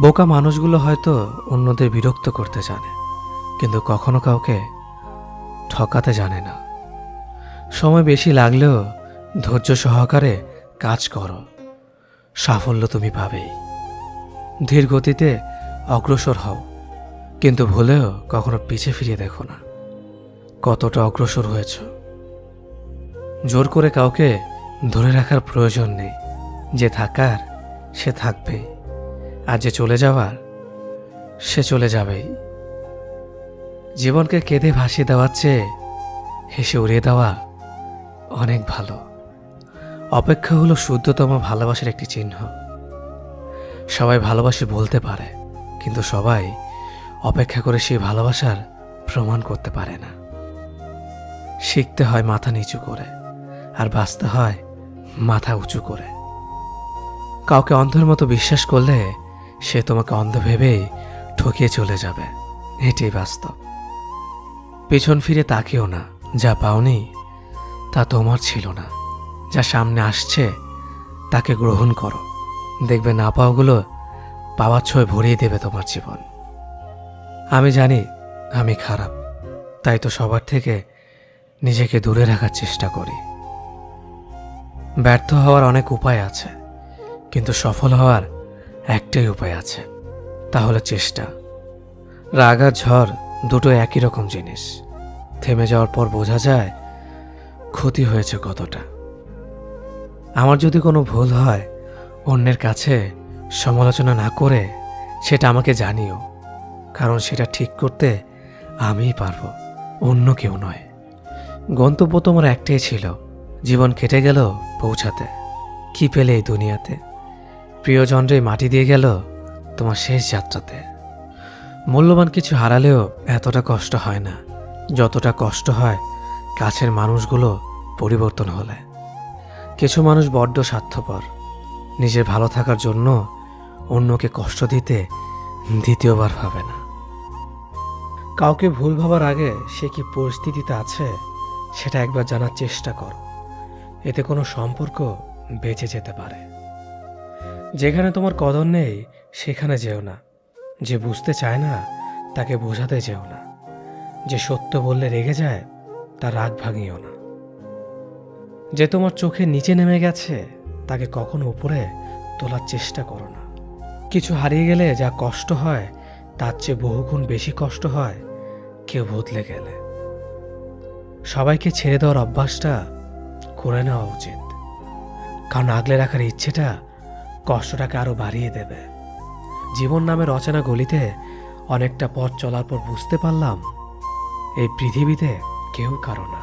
বোকা মানুষগুলো হয়তো অন্যদের বিরক্ত করতে জানে, কিন্তু কখনো কাউকে ঠকাতে জানে না। সময় বেশি লাগলেও ধৈর্য সহকারে কাজ করো। সাফল্য তুমি পাবেই। ধীর গতিতে অগ্রসর হও, কিন্তু ভুলেও কখনো পিছে ফিরিয়ে দেখো না। কতটা অগ্রসর হয়েছ। জোর করে কাউকে ধরে রাখার প্রয়োজন নেই। যে থাকার, সে থাকবেই। আর যে চলে যাওয়ার, সে চলে যাবেই। জীবনকে কেঁদে ভাসিয়ে দেওয়ার চেয়ে হেসে উড়িয়ে দেওয়া অনেক ভালো। অপেক্ষা হলো শুদ্ধতম ভালোবাসার একটি চিহ্ন। সবাই ভালোবাসে বলতে পারে, কিন্তু সবাই অপেক্ষা করে সেই ভালোবাসার প্রমাণ করতে পারে না। শিখতে হয় মাথা নিচু করে, আর বাঁচতে হয় মাথা উঁচু করে। কাউকে অন্ধের মতো বিশ্বাস করলে সে তোমাকে অন্ধ ভেবেই ঠকিয়ে চলে যাবে। এটাই বাস্তব। পেছন ফিরে তাকিও না। যা পাওনি, তা তোমার ছিল না। যা সামনে আসছে, তাকে গ্রহণ করো। দেখবে না পাওয়াগুলো পাওয়ার ছয় ভরিয়ে দেবে তোমার জীবন। আমি জানি আমি খারাপ, তাই তো সবার থেকে নিজেকে দূরে রাখার চেষ্টা করি। ব্যর্থ হওয়ার অনেক উপায় আছে, কিন্তু সফল হওয়ার একটাই উপায় আছে তাহলে চেষ্টা। রাগ ঝড় দুটো একই রকম জিনিস। থেমে যাওয়ার পর বোঝা যায়, ক্ষতি হয়েছে কতটা। আমার যদি কোনো ভুল হয়, অন্যের কাছে সমালোচনা না করে সেটা আমাকে জানিও, কারণ সেটা ঠিক করতে আমিই পারব, অন্য কেউ নয়। গন্তব্য তোমার একটাই ছিল, জীবন কেটে গেল পৌঁছাতে। কি পেলে এই দুনিয়াতে? প্রিয়জনরে মাটি দিয়ে গেল তোমার শেষ যাত্রাতে। মূল্যবান কিছু হারালেও এতটা কষ্ট হয় না। যতটা কষ্ট হয়, কাছের মানুষগুলো পরিবর্তন হলে। কিছু মানুষ বড্ড স্বার্থপর। নিজের ভালো থাকার জন্য অন্যকে কষ্ট দিতে দ্বিতীয়বার ভাবে না। কাউকে ভুল ভাবার আগে সে কি পরিস্থিতিতে আছে, সেটা একবার জানার চেষ্টা কর। এতে কোনো সম্পর্ক বেঁচে যেতে পারে। যেখানে তোমার কদর নেই, সেখানে যেও না। যে বুঝতে চায় না, তাকে বোঝাতে যেও না। যে সত্য বললে রেগে যায়, তার রাগ ভাঙিও না। যে তোমার চোখে নিচে নেমে গেছে, তাকে কখনো উপরে তোলার চেষ্টা করো না। কিছু হারিয়ে গেলে যা কষ্ট হয়, তার চেয়ে বহুগুণ বেশি কষ্ট হয়, কেউ বদলে গেলে। সবাইকে ছেড়ে দেওয়ার অভ্যাসটা করে নেওয়া উচিত। কারণ আগলে রাখার ইচ্ছেটা কষ্টটাকে আরও বাড়িয়ে দেবে। জীবন নামের অচেনা গলিতে অনেকটা পথ চলার পর বুঝতে পারলাম, এই পৃথিবীতে কেউ কারও না।